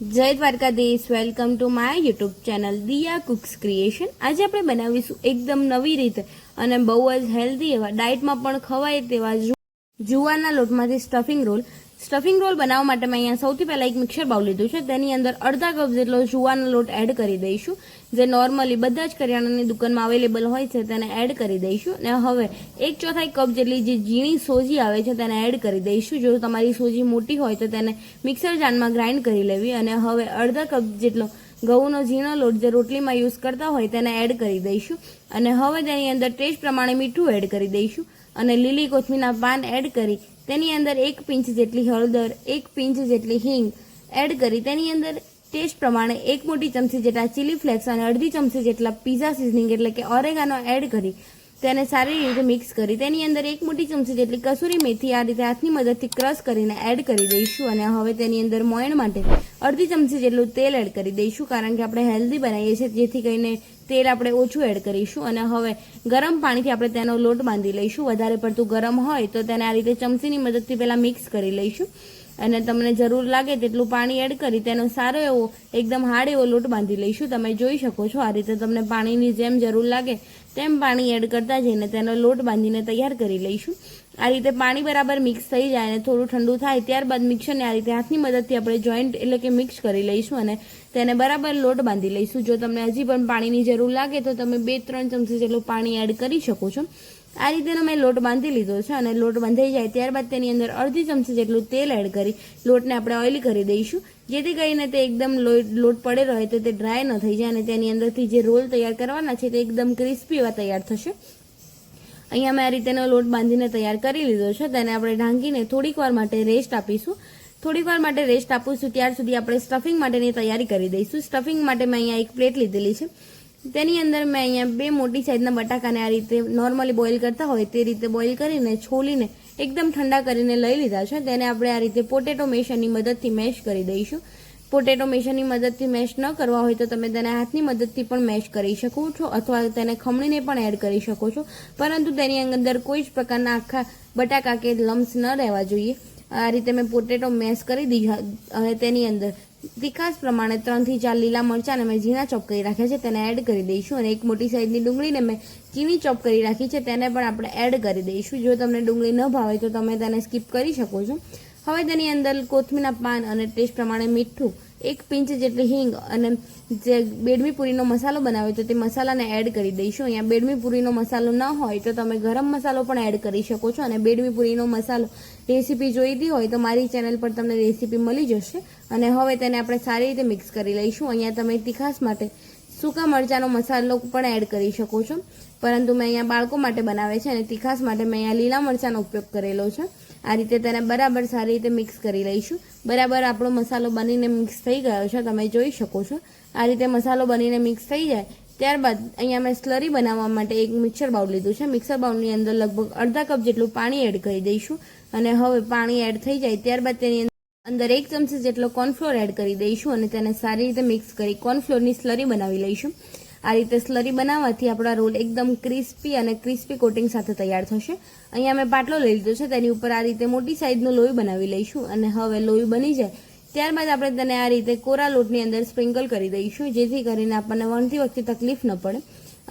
જય Dwarkadhish. Welcome to my YouTube channel Diya cooks creation આજે આપણે બનાવીશું એકદમ નવી રીતે અને બહુ જ હેલ્ધી એવા ડાયટમાં પણ ખવાય તેવા જુ- જુવારના લોટમાંથી સ્ટફિંગ રોલ સ્ટફિંગ રોલ બનાવવા માટે મેં અહીંયા સૌથી પહેલાં એક મિક્સર બાઉલ લીધું છે. તેની અંદર અડધા કપ જેટલો જુવાનો લોટ એડ કરી દઈશું. જે નોર્મલી બધા જ કરિયાણાની દુકાનમાં અવેલેબલ હોય છે, તેને એડ કરી દઈશું. અને હવે એક ચોથાઈ કપ જેટલી જે ઝીણી સોજી આવે છે, તેને એડ કરી દઈશું. જો તમારી સોજી મોટી હોય, તો તેને મિક્સર જારમાં ગ્રાઇન્ડ કરી લેવી. અને હવે અડધા કપ જેટલો ઘઉંનો ઝીણો લોટ જે રોટલીમાં યુઝ કરતા હોય, તેને એડ કરી દઈશું. અને હવે તેની અંદર ટેસ્ટ પ્રમાણે મીઠું એડ કરી દઈશું. અને લીલી કોથમીના પાન એડ કરી તેની અંદર એક પિંચ જેટલી હળદર, એક પિંચ જેટલી હિંગ એડ કરી તેની અંદર ટેસ્ટ પ્રમાણે એક મોટી ચમચી જેટલા ચીલી ફ્લેક્સ અને અડધી ચમચી જેટલા પીઝા સિઝનિંગ એટલે કે ઓરેગાનો એડ કરી તેને સારી રીતે મિક્સ કરી. તેની અંદર એક મોટી ચમચી જેટલી કસૂરી મેથી આ રીતે હાથની મદદથી ક્રશ કરીને એડ કરી દઈશું અને હવે તેની અંદર મોયણ માટે અડધી ચમચી જેટલું તેલ એડ કરી દઈશું કારણ કે આપણે હેલ્ધી બનાવીએ છીએ જેથી કરીને તેલ આપણે ઓછું એડ કરીશું અને હવે ગરમ પાણીથી આપણે તેનો લોટ બાંધી લઈશું. વધારે પડતું ગરમ હોય તો તેને આ રીતે ચમચીની મદદથી પહેલાં મિક્સ કરી લઈશું અને તમને જરૂર લાગે તેટલું પાણી એડ કરી તેનો સારો એવો એકદમ હાર્ડ એવો લોટ બાંધી લઈશું. તમે જોઈ શકો છો આ રીતે તમને પાણીની જેમ જરૂર લાગે તેમ પાણી એડ કરતા જઈને તેનો લોટ બાંધીને તૈયાર કરી લઈશું. આ રીતે પાણી બરાબર મિક્સ થઈ જાય અને થોડું ઠંડુ થાય ત્યારબાદ મિક્સરને આ રીતે હાથની મદદથી આપણે જોઈન્ટ એટલે કે મિક્સ કરી લઈશું અને તેને બરાબર લોટ બાંધી લઈશું. જો તમને હજી પણ પાણીની જરૂર લાગે તો તમે બે ત્રણ ચમચી જેટલું પાણી એડ કરી શકો છો. આ રીતેનો મેં લોટ બાંધી લીધો છે અને લોટ બાંધાઈ જાય ત્યારબાદ તેની અંદર અડધી ચમચી જેટલું તેલ એડ કરી લોટને આપણે ઓઇલ કરી દઈશું. જેથી કરીને તે એકદમ લોટ પડે રહે તો તે ડ્રાય ન થઈ જાય અને તેની અંદરથી જે રોલ તૈયાર કરવાના છે તે એકદમ ક્રિસ્પી એવા તૈયાર થશે. અહીંયા મેં આ રીતેનો લોટ બાંધીને તૈયાર કરી લીધો છે તેને આપણે ઢાંકીને થોડીક વાર માટે રેસ્ટ આપીશું. થોડીક વાર માટે રેસ્ટ આપીશું, ત્યાર સુધી આપણે સ્ટફિંગ માટેની તૈયારી કરી દઈશું. સ્ટફિંગ માટે મેં અહીંયા એક પ્લેટ લીધેલી છે. તેની અંદર મેં અહીંયા બે મોટી સાઈઝના બટાકાને આ રીતે નોર્મલી બોઇલ કરતા હોય તે રીતે બોઇલ કરીને છોલીને એકદમ ઠંડા કરીને લઈ લીધા છે. તેને આપણે આ રીતે પોટેટો મેશરની મદદથી મેશ કરી દઈશું. પોટેટો મેશરની મદદથી મેશ ન કરવા હોય તો તમે તેને હાથની મદદથી પણ મેશ કરી શકો છો અથવા તેને ખમણીને પણ એડ કરી શકો છો. પરંતુ તેની અંદર કોઈ જ પ્રકારના આખા બટાકા કે લમ્સ ન રહેવા જોઈએ. આ રીતે મેં પોટેટો મેશ કરી દીધા અને તેની અંદર તીખાસ પ્રમાણે ત્રણથી ચાર લીલા મરચાંને મેં ઝીણા ચોપ કરી રાખ્યા છે તેને એડ કરી દઈશું અને એક મોટી સાઈઝની ડુંગળીને મેં ચીની ચોપ કરી રાખી છે તેને પણ આપણે એડ કરી દઈશું. જો તમને ડુંગળી ન ભાવે તો તમે તેને સ્કીપ કરી શકો છો. હવે તેની અંદર કોથમીના પાન અને ટેસ્ટ પ્રમાણે મીઠું, એક પિંચ જેટલી હિંગ અને જે બેડમી પૂરીનો મસાલો બનાવ્યો તો તે મસાલાને એડ કરી દઈશું. અહીંયા બેડમી પૂરીનો મસાલો ન હોય તો તમે ગરમ મસાલો પણ એડ કરી શકો છો અને બેડમી પૂરીનો મસાલો રેસીપી જોઈતી હોય તો મારી ચેનલ પર તમને રેસીપી મળી જશે અને હવે તેને આપણે સારી રીતે મિક્સ કરી લઈશું. અહીંયા તમે તીખાસ માટે સૂકા મરચાંનો મસાલો પણ એડ કરી શકો છો. પરંતુ મેં અહીંયા બાળકો માટે બનાવે છે અને તીખાસ માટે મેં અહીંયા લીલા મરચાંનો ઉપયોગ કરેલો છે. આ રીતે તેને બરાબર સારી રીતે મિક્સ કરી લઈશું. બરાબર આપણો મસાલો બનીને મિક્સ થઈ ગયો છે, તમે જોઈ શકો છો. આ રીતે મસાલો બનીને મિક્સ થઈ જાય, ત્યારબાદ અહીંયા મેં સ્લરી બનાવવા માટે એક મિક્સર બાઉલ લીધું છે. મિક્સર બાઉલની અંદર લગભગ અડધા કપ જેટલું પાણી એડ કરી દઈશું અને હવે પાણી એડ થઈ જાય, ત્યારબાદ તેની અંદર એક ચમચી જેટલો કોર્નફ્લોર એડ કરી દઈશું અને તેને સારી રીતે મિક્સ કરી કોર્નફ્લોરની સ્લરી બનાવી લઈશું. આ રીતે સ્લરી બનાવવાથી આપણા રોલ એકદમ ક્રિસ્પી અને ક્રિસ્પી કોટિંગ સાથે તૈયાર થશે. અહીંયા મેં પાટલો લઈ લીધો છે, તેની ઉપર આ રીતે મોટી સાઇઝનું લોહી બનાવી લઈશું અને હવે લોહી બની જાય. ત્યારબાદ આપણે તેને આ રીતે કોરા લોટની અંદર સ્પ્રિંકલ કરી દઈશું, જેથી કરીને આપણને વણતી વખતે તકલીફ ન પડે.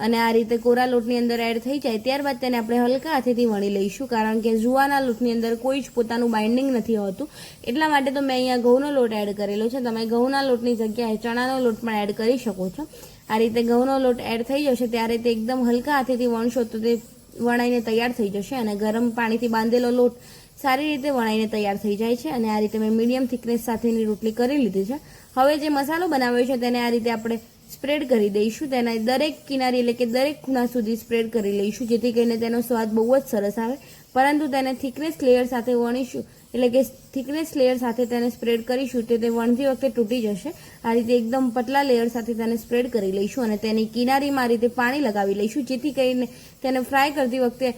અને આ રીતે કોરા લોટની અંદર એડ થઈ જાય, ત્યારબાદ તેને આપણે હલકા હાથેથી વણી લઈશું, કારણ કે જુવાના લોટની અંદર કોઈ જ પોતાનું બાઇન્ડિંગ નથી હોતું. એટલા માટે તો મેં અહીંયા ઘઉંનો લોટ એડ કરેલો છે. તમે ઘઉંના લોટની જગ્યાએ ચણાનો લોટ પણ એડ કરી શકો છો. આ રીતે ઘઉંનો લોટ એડ થઈ જશે ત્યારે તે એકદમ હલકા હાથેથી વણશો તો તે વણાઈને તૈયાર થઈ જશે અને ગરમ પાણીથી બાંધેલો લોટ સારી રીતે વણાઈને તૈયાર થઈ જાય છે અને આ રીતે મેં મીડિયમ થિકનેસ સાથેની રોટલી કરી લીધી છે. હવે જે મસાલો બનાવ્યો છે તેને આ રીતે આપણે સ્પ્રેડ કરી દઈશું. તેના દરેક કિનારી એટલે કે દરેક ખૂણા સુધી સ્પ્રેડ કરી લઈશું, જેથી કરીને તેનો સ્વાદ બહુ જ સરસ આવે. પરંતુ તેને થિકનેસ લેયર સાથે વણીશું. એટલે કે થિકનેસ લેયર સાથે તેને સ્પ્રેડ કરીશું તો તે વણતી વખતે તૂટી જશે. આ રીતે એકદમ પતલા લેયર સાથે તેને સ્પ્રેડ કરી લઈશું અને તેની કિનારીમાં આ રીતે પાણી લગાવી લઈશું, જેથી કરીને તેને ફ્રાય કરતી વખતે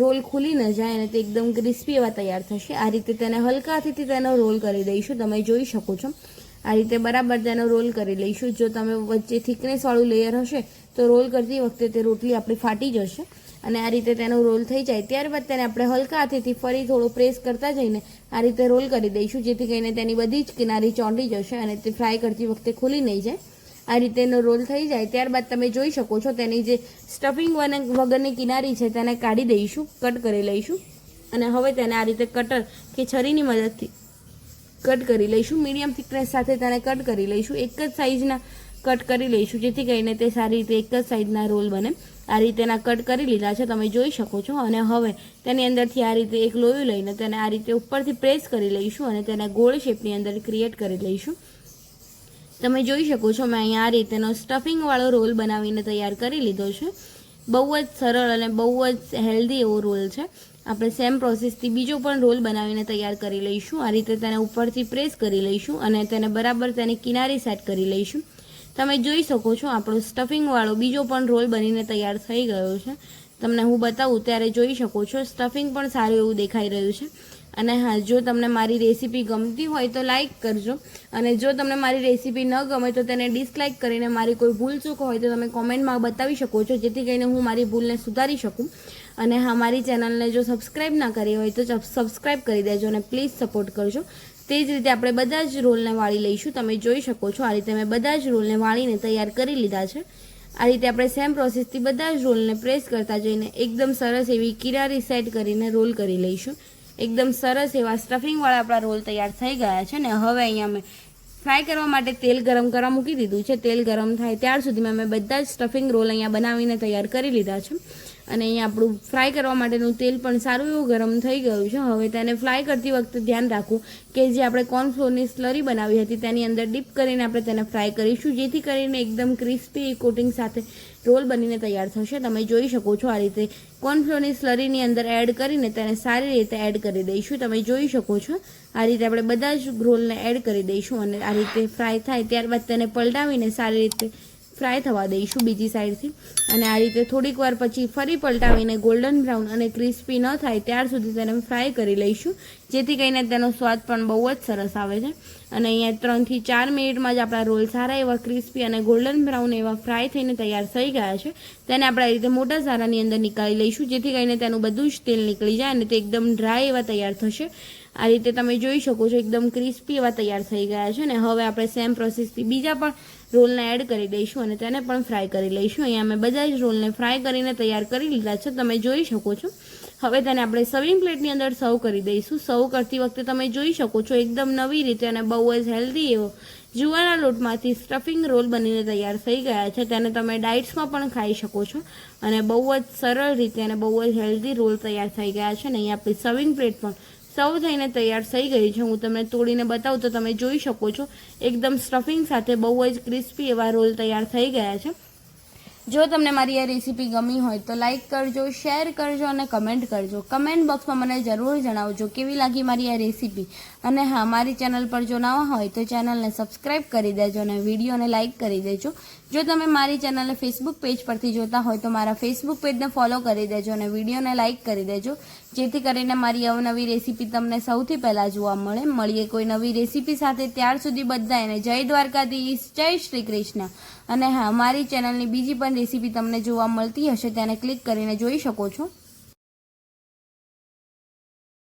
રોલ ખુલી ન જાય અને તે એકદમ ક્રિસ્પી એવા તૈયાર થશે. આ રીતે તેને હલકા તેનો રોલ કરી દઈશું. તમે જોઈ શકો છો. આ રીતે બરાબર તેનો રોલ કરી લઈશું. જો તમે વચ્ચે થિકનેસવાળું લેયર હશે તો રોલ કરતી વખતે તે રોટલી આપણી ફાટી જશે અને આ રીતે તેનો રોલ થઈ જાય. ત્યારબાદ તેને આપણે હલકા હાથેથી ફરી થોડો પ્રેસ કરતા જઈને આ રીતે રોલ કરી દઈશું, જેથી કરીને તેની બધી જ કિનારી ચોંટી જશે અને તે ફ્રાય કરતી વખતે ખુલી નહીં જાય. આ રીતે એનો રોલ થઈ જાય. ત્યારબાદ તમે જોઈ શકો છો તેની જે સ્ટફિંગ વગરની કિનારી છે તેને કાઢી દઈશું, કટ કરી લઈશું અને હવે તેને આ રીતે કટર કે છરીની મદદથી કટ કરી લઈશું. મીડિયમ થિકનેસ સાથે તેને કટ કરી લઈશું. એક જ સાઇઝના કટ કરી લઈશું, જેથી કરીને તે સારી રીતે એક જ સાઈઝના રોલ બને. આ રીતેના કટ કરી લીધા છે, તમે જોઈ શકો છો. અને હવે તેની અંદરથી આ રીતે એક લોયું લઈને તેને આ રીતે ઉપરથી પ્રેસ કરી લઈશું અને તેને ગોળ શેપની અંદર ક્રિએટ કરી લઈશું. તમે જોઈ શકો છો, મેં અહીંયા આ રીતેનો સ્ટફિંગવાળો રોલ બનાવીને તૈયાર કરી લીધો છે. બહુ જ સરળ અને બહુ જ હેલ્ધી એવો રોલ છે. આપણે સેમ પ્રોસેસથી બીજો પણ રોલ બનાવીને તૈયાર કરી લઈશું. આ રીતે તેને ઉપરથી પ્રેસ કરી લઈશું અને તેને બરાબર તેની કિનારી સેટ કરી લઈશું. તમે જોઈ શકો છો, આપણો સ્ટફિંગવાળો બીજો પણ રોલ બનીને તૈયાર થઈ ગયો છે. તમને હું બતાવું, ત્યારે જોઈ શકો છો, સ્ટફિંગ પણ સારું એવું દેખાઈ રહ્યું છે. અને હા, જો તમને મારી રેસીપી ગમતી હોય તો લાઈક કરજો. અને જો તમને મારી રેસીપી ન ગમે તો તેને ડિસલાઇક કરીને મારી કોઈ ભૂલ ચૂક હોય તો તમે કોમેન્ટમાં બતાવી શકો છો, જેથી કરીને હું મારી ભૂલને સુધારી શકું. અને હા, મારી ચેનલને જો સબસ્ક્રાઈબ ના કરી હોય તો સબસ્ક્રાઈબ કરી દેજો અને પ્લીઝ સપોર્ટ કરજો. તે જ રીતે આપણે બધા જ રોલને વાળી લઈશું. તમે જોઈ શકો છો આ રીતે મેં બધા જ રોલને વાળીને તૈયાર કરી લીધા છે. આ રીતે આપણે સેમ પ્રોસેસથી બધા જ રોલને પ્રેસ કરતા જઈને એકદમ સરસ એવી કિરારી સેટ કરીને રોલ કરી લઈશું. એકદમ સરસ એવા સ્ટફિંગવાળા આપણા રોલ તૈયાર થઈ ગયા છે ને હવે અહીંયા મેં ફ્રાય કરવા માટે તેલ ગરમ કરવા મૂકી દીધું છે. તેલ ગરમ થાય ત્યાર સુધીમાં મેં બધા જ સ્ટફિંગ રોલ અહીંયા બનાવીને તૈયાર કરી લીધા છે. અને અહીંયા આપણું ફ્રાય કરવા માટેનું તેલ પણ સારું એવું ગરમ થઈ ગયું છે. હવે તેને ફ્રાય કરતી વખતે ધ્યાન રાખવું કે જે આપણે કોર્નફ્લોરની સ્લરી બનાવી હતી તેની અંદર ડીપ કરીને આપણે તેને ફ્રાય કરીશું, જેથી કરીને એકદમ ક્રિસ્પી કોટિંગ સાથે રોલ બનીને તૈયાર થશે. તમે જોઈ શકો છો આ રીતે કોર્નફ્લોરની સ્લરીની અંદર એડ કરીને તેને સારી રીતે એડ કરી દઈશું. તમે જોઈ શકો છો આ રીતે આપણે બધા જ રોલને એડ કરી દઈશું અને આ રીતે ફ્રાય થાય ત્યારબાદ તેને પલટાવીને સારી રીતે ફ્રાય થવા દઈશું બીજી સાઈડથી. અને આ રીતે થોડીક વાર પછી ફરી પલટાવીને ગોલ્ડન બ્રાઉન અને ક્રિસ્પી ન થાય ત્યાર સુધી તેને ફ્રાય કરી લઈશું. જેથી કરીને તેનો સ્વાદ પણ બહુ જ સરસ આવે છે. અને અહીંયા ત્રણથી ચાર મિનિટમાં જ આપણા રોલ સારા એવા ક્રિસ્પી અને ગોલ્ડન બ્રાઉન એવા ફ્રાય થઈને તૈયાર થઈ ગયા છે. તેને આપણે આ રીતે મોટા સારાની અંદર નીકાળી લઈશું, જેથી કરીને તેનું બધું જ તેલ નીકળી જાય અને તે એકદમ ડ્રાય એવા તૈયાર થશે. આ રીતે તમે જોઈ શકો છો એકદમ ક્રિસ્પી એવા તૈયાર થઈ ગયા છે. ને હવે આપણે સેમ પ્રોસેસથી બીજા પણ રોલને એડ કરી દઈશું અને તેને પણ ફ્રાય કરી લઈશું. અહીંયા મેં બધા જ રોલને ફ્રાય કરીને તૈયાર કરી લીધા છે. તમે જોઈ શકો છો. હવે તેને આપણે સર્વિંગ પ્લેટની અંદર સર્વ કરી દઈશું. સર્વ કરતી વખતે તમે જોઈ શકો છો એકદમ નવી રીતે અને બહુ જ હેલ્ધી એવો જુવાના લોટમાંથી સ્ટફિંગ રોલ બનીને તૈયાર થઈ ગયા છે. તેને તમે ડાઇટ્સમાં પણ ખાઈ શકો છો. અને બહુ જ સરળ રીતે અને બહુ જ હેલ્ધી રોલ તૈયાર થઈ ગયા છે. અને અહીંયા આપણી સર્વિંગ પ્લેટ પણ સર્વ થઈને તૈયાર થઈ ગઈ છે. હું તમને તોડીને બતાવું તો તમે જોઈ શકો છો. એકદમ સ્ટફિંગ સાથે બહુ જ ક્રિસ્પી એવા રોલ તૈયાર થઈ ગયા છે. જો તમને મારી આ રેસીપી ગમી હોય તો લાઇક કરજો શેર કરજો અને કમેન્ટ કરજો. કમેન્ટ બોક્સમાં મને જરૂર જણાવજો કેવી લાગી મારી આ રેસીપી અને હા, મારી ચેનલ પર જો નવા હોય તો ચેનલને સબસ્ક્રાઈબ કરી દેજો અને વિડીયોને લાઇક કરી દેજો. જો તમે મારી ચેનલને ફેસબુક પેજ પરથી જોતા હોય તો મારા ફેસબુક પેજને ફોલો કરી દેજો અને વિડીયોને લાઇક કરી દેજો. જેથી કરીને મારી અવનવી રેસીપી તમને સૌથી પહેલાં જોવા મળે. મળીએ કોઈ નવી રેસીપી સાથે ત્યાર સુધી બધા એને જય દ્વારકાધીશ, જય શ્રી કૃષ્ણ. અને હા, મારી ચેનલની બીજી પણ રેસીપી તમને જોવા મળતી હશે, તેને ક્લિક કરીને જોઈ શકો છો.